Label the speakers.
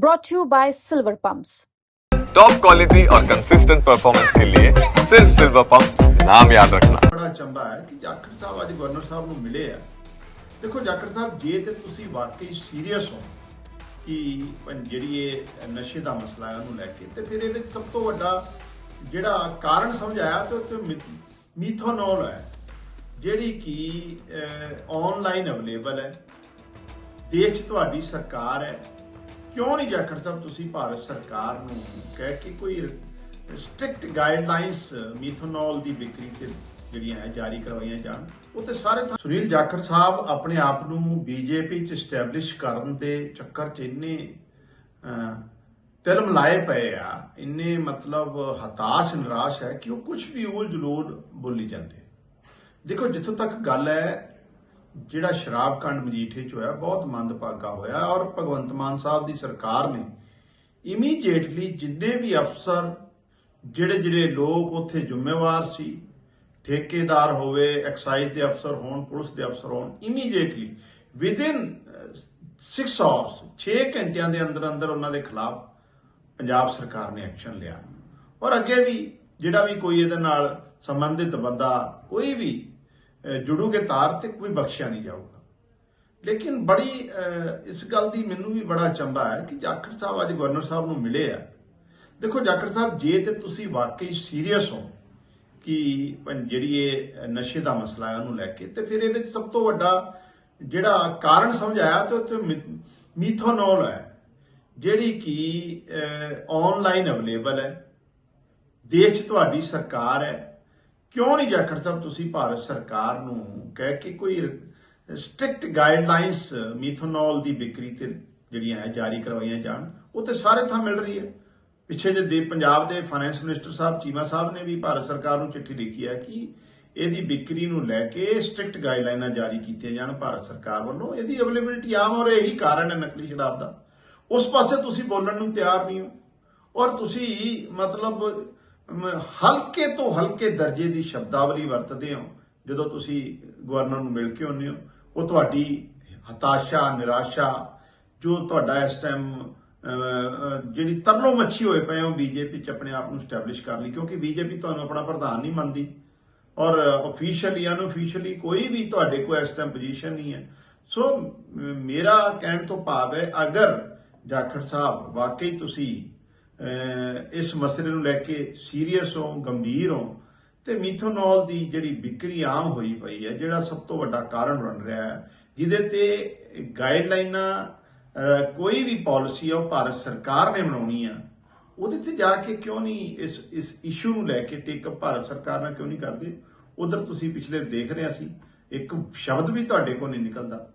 Speaker 1: brought to you by Silver Pumps.
Speaker 2: Top quality और consistent performance के लिए सिर्फ सिल्वर पंप नाम याद रखना
Speaker 3: ਬੜਾ ਚੰਬਾ ਹੈ ਕਿ ਜਾਖੜ ਸਾਹਿਬ ਅੱਜ ਗਵਰਨਰ ਸਾਹਿਬ ਨੂੰ ਮਿਲੇ ਆ ਦੇਖੋ ਜਾਖੜ ਸਾਹਿਬ ਜੇ ਤੇ ਤੁਸੀਂ ਵਾਕਈ ਸੀਰੀਅਸ ਹੋ ਕਿ ਪੰ- ਜਿਹੜੀ ਇਹ ਨਸ਼ੇ ਦਾ ਮਸਲਾ ਹੈ ਉਹਨੂੰ ਲੈ ਕੇ ਤੇ ਫਿਰ ਇਹਦੇ 'ਚ ਸਭ ਤੋਂ ਵੱਡਾ ਜਿਹੜਾ ਕਾਰਨ ਸਮਝਾਇਆ ਤੇ ਉੱਥੇ ਮਿ- ਮੀਥੋਨੋਲ ਹੈ ਜਿਹੜੀ ਕਿ ਆਨਲਾਈਨ ਅਵੇਲੇਬਲ ਹੈ ਦੇਸ਼ 'ਚ ਤੁਹਾਡੀ ਸਰਕਾਰ ਹੈ ਕਿਉਂ ਨਹੀਂ ਜਾਖੜ ਸਾਹਿਬ ਤੁਸੀਂ ਭਾਰਤ ਸਰਕਾਰ ਨੂੰ ਕਹਿ ਕੇ ਕੋਈ ਸਟ੍ਰਿਕਟ ਗਾਈਡਲਾਈਨਸ ਮੀਥੋਨੋਲ ਦੀ ਵਿਕਰੀ ਤੇ ਜਿਹੜੀਆਂ ਹੈ, ਜਾਰੀ ਕਰਵਾਈਆਂ ਜਾਣ, ਉਹ ਤੇ ਸਾਰੇ ਸੁਨੀਲ ਜਾਖੜ ਸਾਹਿਬ ਆਪਣੇ ਆਪ ਨੂੰ ਬੀਜੇਪੀ 'ਚ ਸਟੈਬਲਿਸ਼ ਕਰਨ ਦੇ ਚੱਕਰ 'ਚ ਇੰਨੇ ਤਿਲਮ ਲਾਏ ਪਏ ਆ, ਇੰਨੇ ਮਤਲਬ ਹਤਾਸ਼, ਨਿਰਾਸ਼ ਹੈ ਕਿ ਉਹ ਕੁਝ ਵੀ ਉਲ ਜਲੂਲ ਬੋਲੀ ਜਾਂਦੇ। ਦੇਖੋ, ਜਿੱਥੋਂ ਤੱਕ ਗੱਲ ਹੈ ਜਿਹੜਾ ਸ਼ਰਾਬ ਕਾਂਡ ਮਜੀਠੇ ਚ ਹੋਇਆ, ਬਹੁਤ ਮੰਦਭਾਗਾ ਹੋਇਆ ਔਰ ਭਗਵੰਤ ਮਾਨ ਸਾਹਿਬ ਦੀ ਸਰਕਾਰ ਨੇ ਇਮੀਡੀਏਟਲੀ ਜਿੰਨੇ ਵੀ ਅਫਸਰ, ਜਿਹੜੇ ਜਿਹੜੇ ਲੋਕ ਉੱਥੇ ਜ਼ਿੰਮੇਵਾਰ ਸੀ, ਠੇਕੇਦਾਰ ਹੋਵੇ ਐਕਸਾਈਜ਼ ਦੇ ਅਫਸਰ ਹੋਣ, ਪੁਲਿਸ ਦੇ ਅਫਸਰ ਹੋਣ ਇਮੀਡੀਏਟਲੀ ਵਿਦਿਨ 6 ਆਵਰਸ 6 ਘੰਟਿਆਂ ਦੇ ਅੰਦਰ ਅੰਦਰ ਉਹਨਾਂ ਦੇ ਖਿਲਾਫ ਪੰਜਾਬ ਸਰਕਾਰ ਨੇ ਐਕਸ਼ਨ ਲਿਆ। ਔਰ ਅੱਗੇ ਵੀ ਜਿਹੜਾ ਵੀ ਕੋਈ ਇਹਦੇ ਨਾਲ ਸੰਬੰਧਿਤ ਬੰਦਾ, ਕੋਈ ਵੀ ਜੁੜੂਗੇ ਤਾਰ ਤੇ ਕੋਈ ਬਖਸ਼ਿਆ ਨਹੀਂ ਜਾਊਗਾ। ਲੇਕਿਨ ਬੜੀ ਇਸ ਗੱਲ ਦੀ ਮੈਨੂੰ ਵੀ ਬੜਾ ਚੰਬਾ ਹੈ ਕਿ ਜਾਖੜ ਸਾਹਿਬ ਅੱਜ ਗਵਰਨਰ ਸਾਹਿਬ ਨੂੰ ਮਿਲੇ ਆ। ਦੇਖੋ, ਜਾਖੜ ਸਾਹਿਬ, ਜੇ ਤੇ ਤੁਸੀਂ ਵਾਕਈ ਸੀਰੀਅਸ ਹੋ ਕਿ ਜਿਹੜੀ ਇਹ ਨਸ਼ੇ ਦਾ ਮਸਲਾ ਹੈ ਉਹਨੂੰ ਲੈ ਕੇ, ਤੇ ਫਿਰ ਇਹਦੇ 'ਚ ਸਭ ਤੋਂ ਵੱਡਾ ਜਿਹੜਾ ਕਾਰਨ ਸਮਝਾਇਆ ਤੇ ਉੱਥੇ ਮੀ- ਮੀਥੋਨੋਲ ਹੈ, ਜਿਹੜੀ ਕਿ ਆਨਲਾਈਨ ਅਵੇਲੇਬਲ ਹੈ। ਦੇਸ਼ ਤੁਹਾਡੀ ਸਰਕਾਰ ਹੈ। ਕਿਉਂ ਨਹੀਂ ਜਾਖੜ ਸਾਹਿਬ ਤੁਸੀਂ ਭਾਰਤ ਸਰਕਾਰ ਨੂੰ ਕਹਿ ਕੇ ਕੋਈ ਸਟ੍ਰਿਕਟ ਗਾਈਡਲਾਈਨਸ ਮੀਥੋਨੋਲ ਦੀ ਵਿਕਰੀ ਤੇ ਜਿਹੜੀਆਂ ਹੈ ਜਾਰੀ ਕਰਵਾਈਆਂ ਜਾਣ, ਉਹ ਤੇ ਸਾਰੇ ਥਾਂ ਮਿਲ ਰਹੀ ਹੈ। ਪਿੱਛੇ ਜੇ ਦੇ ਪੰਜਾਬ ਦੇ ਫਾਈਨੈਂਸ ਮਿਨਿਸਟਰ ਸਾਹਿਬ ਚੀਮਾ ਸਾਹਿਬ ਨੇ ਵੀ ਭਾਰਤ ਸਰਕਾਰ ਨੂੰ ਚਿੱਠੀ ਲਿਖੀ ਹੈ ਕਿ ਇਹਦੀ ਵਿਕਰੀ ਨੂੰ ਲੈ ਕੇ ਸਟ੍ਰਿਕਟ ਗਾਈਡਲਾਈਨਾਂ ਜਾਰੀ ਕੀਤੀਆਂ ਜਾਣ ਭਾਰਤ ਸਰਕਾਰ ਵੱਲੋਂ। ਇਹਦੀ ਅਵੇਲੇਬਿਲਟੀ ਆਮ ਔਰ ਇਹੀ ਕਾਰਨ ਹੈ ਨਕਲੀ ਸ਼ਰਾਬ ਦਾ। ਉਸ ਪਾਸੇ ਤੁਸੀਂ ਬੋਲਣ ਨੂੰ ਤਿਆਰ ਨਹੀਂ ਹੋ। ਔਰ ਤੁਸੀਂ ਮਤਲਬ ਹਲਕੇ ਤੋਂ ਹਲਕੇ ਦਰਜੇ ਦੀ ਸ਼ਬਦਾਵਲੀ ਵਰਤਦੇ ਹੋ। ਜਦੋਂ ਤੁਸੀਂ ਗਵਰਨਰ ਨੂੰ ਮਿਲ ਕੇ ਆਉਂਦੇ ਹੋ, ਉਹ ਤੁਹਾਡੀ ਹਤਾਸ਼ਾ, ਨਿਰਾਸ਼ਾ, ਜੋ ਤੁਹਾਡਾ ਇਸ ਟਾਈਮ ਜਿਹੜੀ ਤਰਲੋ ਮੱਛੀ ਹੋਏ ਪਏ ਹੋ, ਬੀਜੇਪੀ ਚ ਆਪਣੇ ਆਪ ਨੂੰ ਸਟੈਬਲਿਸ਼ ਕਰ ਲਈ, ਕਿਉਂਕਿ ਬੀਜੇਪੀ ਤੁਹਾਨੂੰ ਆਪਣਾ ਪ੍ਰਧਾਨ ਨਹੀਂ ਮੰਨਦੀ। ਔਰ ਅਫੀਸ਼ੀਅਲੀ ਅਨਅਫੀਸ਼ੀਅਲੀ ਕੋਈ ਵੀ ਤੁਹਾਡੇ ਕੋਲ ਇਸ ਟਾਈਮ ਪੋਜੀਸ਼ਨ ਨਹੀਂ ਹੈ। ਸੋ ਮੇਰਾ ਕਹਿਣ ਤੋਂ ਭਾਵ ਹੈ, ਅਗਰ ਜਾਖੜ ਸਾਹਿਬ, ਵਾਕਈ ਤੁਸੀਂ ਇਸ ਮਸਲੇ ਨੂੰ ਲੈ ਕੇ ਸੀਰੀਅਸ ਹੋ, ਗੰਭੀਰ ਹੋ ਤੇ ਮੀਥੋਨੋਲ ਦੀ ਜਿਹੜੀ ਵਿਕਰੀ ਆਮ ਹੋਈ ਪਈ ਹੈ, ਜਿਹੜਾ ਸਭ ਤੋਂ ਵੱਡਾ ਕਾਰਨ ਬਣ ਰਿਹਾ ਹੈ, ਜਿਹਦੇ ਤੇ ਗਾਈਡਲਾਈਨਾਂ ਕੋਈ ਵੀ ਪਾਲਿਸੀ ਆ ਉਹ ਭਾਰਤ ਸਰਕਾਰ ਨੇ ਬਣਾਉਣੀ ਆ, ਉਹਦੇ ਤੇ ਜਾ ਕੇ ਕਿਉਂ ਨਹੀਂ ਇਸ ਇਸ ਇਸ਼ੂ ਨੂੰ ਲੈ ਕੇ ਟੇਕ ਅਪ ਭਾਰਤ ਸਰਕਾਰ ਨਾਲ ਕਿਉਂ ਨਹੀਂ ਕਰਦੇ? ਉਧਰ ਤੁਸੀਂ ਪਿਛਲੇ ਦੇਖ ਰਹੇ ਸੀ ਇੱਕ ਸ਼ਬਦ ਵੀ ਤੁਹਾਡੇ ਕੋਲ ਨਹੀਂ ਨਿਕਲਦਾ।